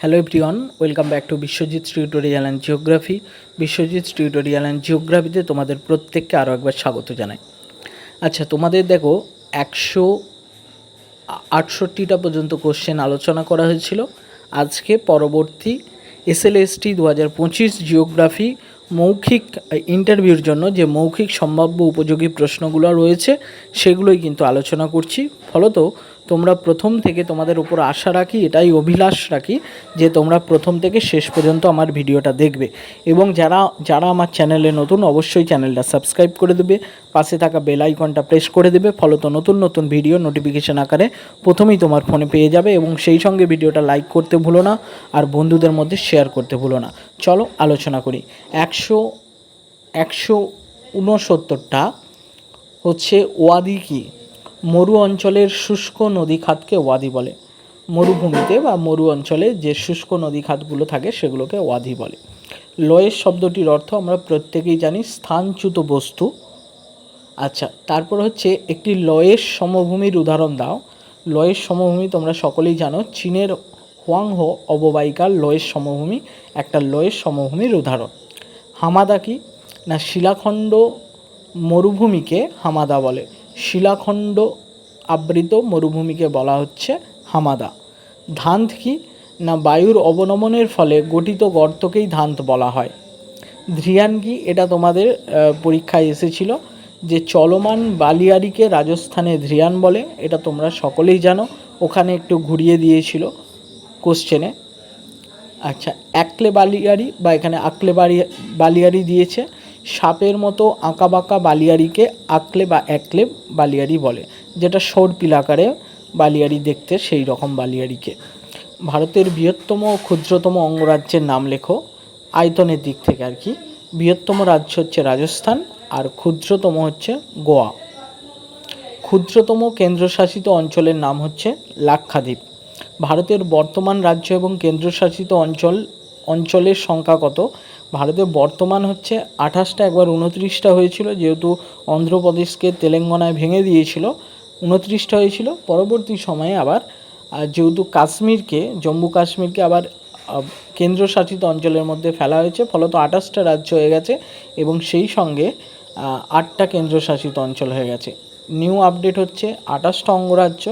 Hello everyone welcome back to Biswajit tutorial and geography Biswajit tutorial and জিওগ্রাফিতে তোমাদের প্রত্যেককে আরও একবার স্বাগত জানাই। আচ্ছা তোমাদের দেখো, একশো আটষট্টিটা পর্যন্ত কোশ্চেন আলোচনা করা হয়েছিল। আজকে পরবর্তী এসএলএসটি দু হাজার পঁচিশ জিওগ্রাফি মৌখিক ইন্টারভিউর জন্য যে মৌখিক সম্ভাব্য উপযোগী প্রশ্নগুলো রয়েছে, সেগুলোই কিন্তু আলোচনা করছি। ফলত তোমরা প্রথম থেকে তোমাদের উপর আশা রাখি, এটাই অভিলাষ রাখি, যে তোমরা প্রথম থেকে শেষ পর্যন্ত আমার ভিডিওটা দেখবে। এবং যারা যারা আমার চ্যানেলে নতুন, অবশ্যই চ্যানেলটা সাবস্ক্রাইব করে দেবে, পাশে থাকা বেল আইকনটা প্রেস করে দেবে, ফলত নতুন নতুন ভিডিও নোটিফিকেশান আকারে প্রথমেই তোমার ফোনে পেয়ে যাবে এবং সেই সঙ্গে ভিডিওটা লাইক করতে ভুলো না, আর বন্ধুদের মধ্যে শেয়ার করতে ভুলো না। চলো আলোচনা করি। একশো একশো ঊনসত্তরটা হচ্ছে ওয়াদি কি? মরু অঞ্চলের শুষ্ক নদী খাতকে ওয়াদি বলে। মরুভূমিতে বা মরু অঞ্চলে যে শুষ্ক নদী খাতগুলো থাকে সেগুলোকে ওয়াদি বলে। লয়ের শব্দটির অর্থ আমরা প্রত্যেকেই জানি স্থানচ্যুত বস্তু। আচ্ছা তারপর হচ্ছে একটি লয়ের সমভূমির উদাহরণ দাও। লয়ের সমভূমি তোমরা সকলেই জানো, চীনের হোয়াংহো অববাহিকার লয়ের সমভূমি, একটা লয়ের সমভূমির উদাহরণ। হামাদা কি? না, শিলাখণ্ড মরুভূমিকে হামাদা বলে। শিলাখণ্ড আবৃত মরুভূমিকে বলা হচ্ছে হামাদা। ধান্ত কি? না বায়ুর অবনমনের ফলে গঠিত গর্তকেই ধান্ত বলা হয়। ধ্রিয়ান কি? এটা তোমাদের পরীক্ষায় এসেছিল যে চলমান বালিয়ারিকে রাজস্থানে ধ্রিয়ান বলে। এটা তোমরা সকলেই জানো। ওখানে একটু ঘুরিয়ে দিয়েছিল কোশ্চেনে আচ্ছা একলে বালিয়ারি বা এখানে আকলে বালিয়ারি দিয়েছে। সাপের মতো আঁকাবাঁকা বালিয়ারিকে আকলে বা একলে বালিয়ারি বলে, যেটা সর্পিল আকারে বালিয়ারি দেখতে সেই রকম বালিয়ারিকে ভারতের বৃহত্তম ও ক্ষুদ্রতম অঙ্গরাজ্যের নাম লেখো আয়তনের দিক থেকে আর কি। বৃহত্তম রাজ্য হচ্ছে রাজস্থান আর ক্ষুদ্রতম হচ্ছে গোয়া। ক্ষুদ্রতম কেন্দ্রশাসিত অঞ্চলের নাম হচ্ছে লাক্ষাদ্বীপ। ভারতের বর্তমান রাজ্য এবং কেন্দ্রশাসিত অঞ্চল অঞ্চলের সংখ্যা কত? ভারতের বর্তমান হচ্ছে আঠাশটা, একবার উনত্রিশটা হয়েছিল, যেহেতু অন্ধ্রপ্রদেশকে তেলেঙ্গানায় ভেঙে দিয়েছিল, উনত্রিশটা হয়েছিল। পরবর্তী সময়ে আবার যেহেতু কাশ্মীরকে, জম্মু কাশ্মীরকে আবার কেন্দ্রশাসিত অঞ্চলের মধ্যে ফেলা হয়েছে, ফলত আঠাশটা রাজ্য হয়ে গেছে এবং সেই সঙ্গে আটটা কেন্দ্রশাসিত অঞ্চল হয়ে গেছে। নিউ আপডেট হচ্ছে আঠাশটা অঙ্গরাজ্য,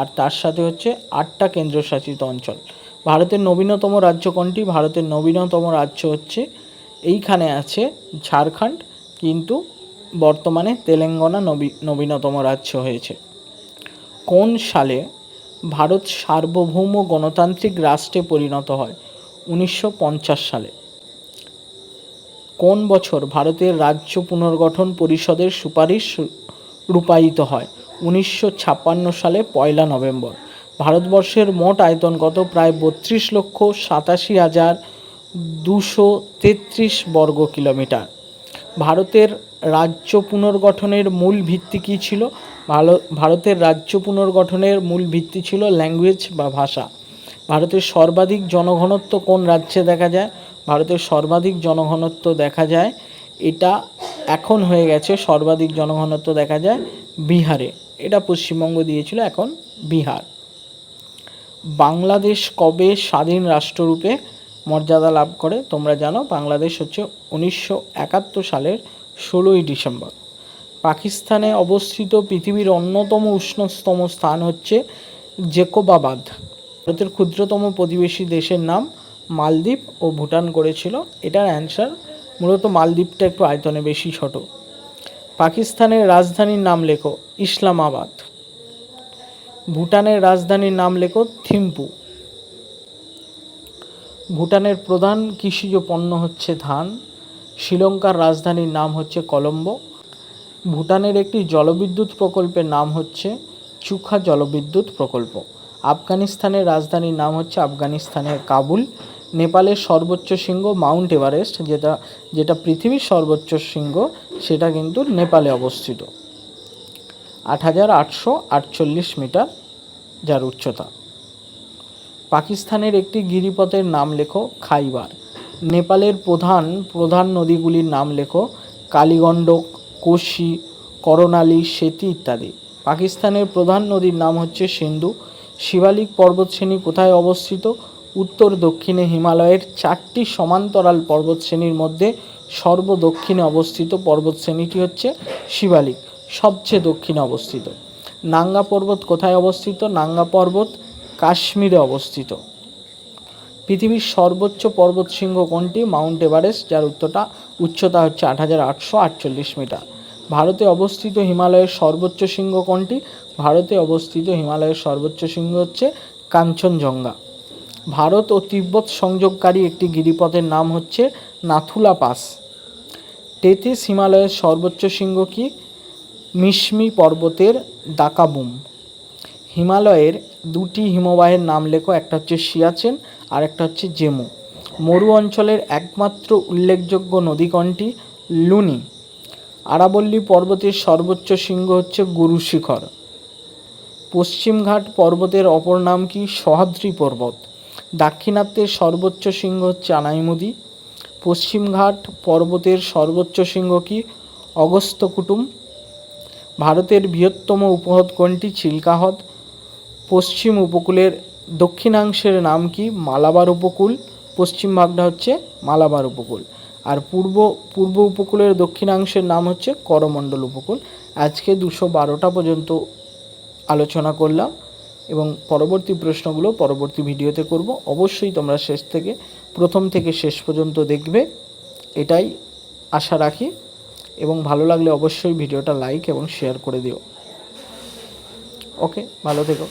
আর তার সাথে হচ্ছে আটটা কেন্দ্রশাসিত অঞ্চল। ভারতের নবীনতম রাজ্য কোনটি? ভারতের নবীনতম রাজ্য হচ্ছে, এইখানে আছে ঝাড়খণ্ড, কিন্তু বর্তমানে তেলেঙ্গানা নবী, নবীনতম রাজ্য হয়েছে। কোন সালে ভারত সার্বভৌম গণতান্ত্রিক রাষ্ট্রে পরিণত হয়? উনিশশো পঞ্চাশ সালে। কোন বছর ভারতের রাজ্য পুনর্গঠন পরিষদের সুপারিশ রূপায়িত হয়? উনিশশো ছাপ্পান্ন সালে পয়লা নভেম্বর। ভারতবর্ষের মোট আয়তন কত? প্রায় বত্রিশ লক্ষ সাতাশি হাজার দুশো তেত্রিশ বর্গ কিলোমিটার। ভারতের রাজ্য পুনর্গঠনের মূল ভিত্তি কী ছিল? ভারতের রাজ্য পুনর্গঠনের মূল ভিত্তি ছিল ল্যাঙ্গুয়েজ বা ভাষা। ভারতের সর্বাধিক জনঘনত্ব কোন রাজ্যে দেখা যায়? ভারতের সর্বাধিক জনঘনত্ব দেখা যায়, এটা এখন হয়ে গেছে সর্বাধিক জনঘনত্ব দেখা যায় বিহারে। এটা পশ্চিমবঙ্গ দিয়েছিল এখন বিহার। বাংলাদেশ কবে স্বাধীন রাষ্ট্ররূপে মর্যাদা লাভ করে? তোমরা জানো, বাংলাদেশ হচ্ছে উনিশশো একাত্তর সালের ষোলোই ডিসেম্বর। পাকিস্তানে অবস্থিত পৃথিবীর অন্যতম উষ্ণতম স্থান হচ্ছে জেকোবাবাদ। ভারতের ক্ষুদ্রতম প্রতিবেশী দেশের নাম মালদ্বীপ ও ভুটান করেছিল। এটার অ্যান্সার মূলত মালদ্বীপটা একটু আয়তনে বেশি ছোট। পাকিস্তানের রাজধানীর নাম লেখো, ইসলামাবাদ। ভুটানের রাজধানীর নাম লেখো থিম্পু। ভুটানের প্রধান কৃষিজ পণ্য হচ্ছে ধান। শ্রীলঙ্কার রাজধানীর নাম হচ্ছে কলম্বো। ভুটানের একটি জলবিদ্যুৎ প্রকল্পের নাম হচ্ছে চুখা জলবিদ্যুৎ প্রকল্প। আফগানিস্তানের রাজধানীর নাম হচ্ছে আফগানিস্তানের কাবুল। নেপালের সর্বোচ্চ শৃঙ্গ মাউন্ট এভারেস্ট, যেটা যেটা পৃথিবীর সর্বোচ্চ শৃঙ্গ, সেটা কিন্তু নেপালে অবস্থিত। আট হাজার আটশো আটচল্লিশ মিটার, যার উচ্চতা। পাকিস্তানের একটি গিরিপথের নাম লেখো খাইবার। নেপালের প্রধান প্রধান নদীগুলির নাম লেখো কালীগণ্ডক, কোশি করণালী সেতী ইত্যাদি। পাকিস্তানের প্রধান নদীর নাম হচ্ছে সিন্ধু। শিবালিক পর্বতশ্রেণী কোথায় অবস্থিত? উত্তর দক্ষিণে হিমালয়ের চারটি সমান্তরাল পর্বতশ্রেণীর মধ্যে সর্বদক্ষিণে অবস্থিত পর্বতশ্রেণীটি হচ্ছে শিবালিক। সবচেয়ে দক্ষিণে অবস্থিত। নাঙ্গা পর্বত কোথায় অবস্থিত? নাঙ্গা পর্বত কাশ্মীরে অবস্থিত। পৃথিবীর সর্বোচ্চ পর্বতশৃঙ্গ কোনটি? মাউন্ট এভারেস্ট, যার উচ্চতা উচ্চতা হচ্ছে আট হাজার আটশো আটচল্লিশ মিটার। ভারতে অবস্থিত হিমালয়ের সর্বোচ্চ শৃঙ্গ কোনটি? ভারতে অবস্থিত হিমালয়ের সর্বোচ্চ শৃঙ্গ হচ্ছে কাঞ্চনজঙ্ঘা। ভারত ও তিব্বত সংযোগকারী একটি গিরিপথের নাম হচ্ছে নাথুলা পাস তেতিস হিমালয়ের সর্বোচ্চ শৃঙ্গ কি? মিশমি পর্বতের দাকাবুম হিমালয়ের দুটি হিমবাহের নাম লেখো, একটা হচ্ছে সিয়াচেন আর একটা হচ্ছে জেমু। মরু অঞ্চলের একমাত্র উল্লেখযোগ্য নদী কোনটি? লুনি। আরাবল্লী পর্বতের সর্বোচ্চ শৃঙ্গ হচ্ছে গুরু শিখর। পশ্চিমঘাট পর্বতের অপর নাম কি? সহাদ্রি পর্বত। দাক্ষিণাত্যের সর্বোচ্চ শৃঙ্গ হচ্ছে আনাইমুদি। পশ্চিমঘাট পর্বতের সর্বোচ্চ শৃঙ্গ কি? অগস্ত্যকুটুম। ভারতের বৃহত্তম উপহ্রদ কোনটি? চিল্কা হ্রদ পশ্চিম উপকূলের দক্ষিণাংশের নাম কি? মালাবার উপকূল। পশ্চিম ভাগটা হচ্ছে মালাবার উপকূল। আর পূর্ব পূর্ব উপকূলের দক্ষিণাংশের নাম হচ্ছে করমণ্ডল উপকূল। আজকে দুশো বারোটা পর্যন্ত আলোচনা করলাম এবং পরবর্তী প্রশ্নগুলো পরবর্তী ভিডিওতে করব। অবশ্যই তোমরা শেষ থেকে, প্রথম থেকে শেষ পর্যন্ত দেখবে। এটাই আশা রাখি। এবং ভালো লাগলে অবশ্যই ভিডিওটা লাইক এবং শেয়ার করে দিও। ওকে ভালো থেকো।